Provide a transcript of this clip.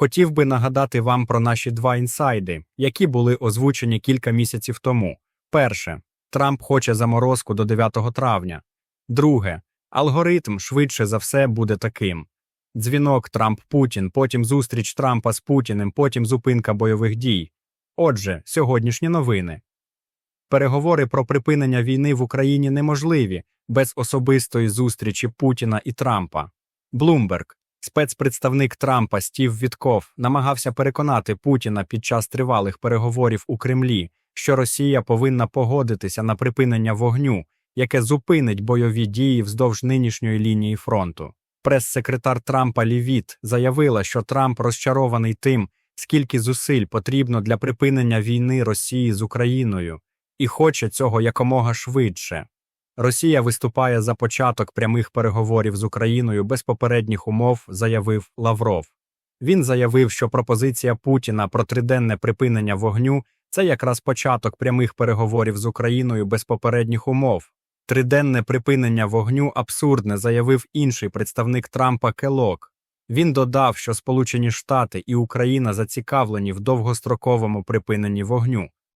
Хотів би нагадати вам про наші два інсайди, які були озвучені кілька місяців тому. Перше, Трамп хоче заморозку до 9 травня. Друге, алгоритм швидше за все буде таким: дзвінок Трамп-Путін, потім зустріч Трампа з Путіним, потім зупинка бойових дій. Отже, сьогоднішні новини. Переговори про припинення війни в Україні неможливі без особистої зустрічі Путіна і Трампа. Блумберг, спецпредставник Трампа Стів Вітков, намагався переконати Путіна під час тривалих переговорів у Кремлі, що Росія повинна погодитися на припинення вогню, яке зупинить бойові дії вздовж нинішньої лінії фронту. Прес-секретар Трампа Лівіт заявила, що Трамп розчарований тим, скільки зусиль потрібно для припинення війни Росії з Україною, і хоче цього якомога швидше. Росія виступає за початок прямих переговорів з Україною без попередніх умов, заявив Лавров. Він заявив, що пропозиція Путіна про триденне припинення вогню це якраз початок прямих переговорів з Україною без попередніх умов. Триденне припинення вогню абсурдне, заявив інший представник Трампа Келок. Він додав, що Сполучені Штати і Україна зацікавлені в довгостроковому припиненні вогню.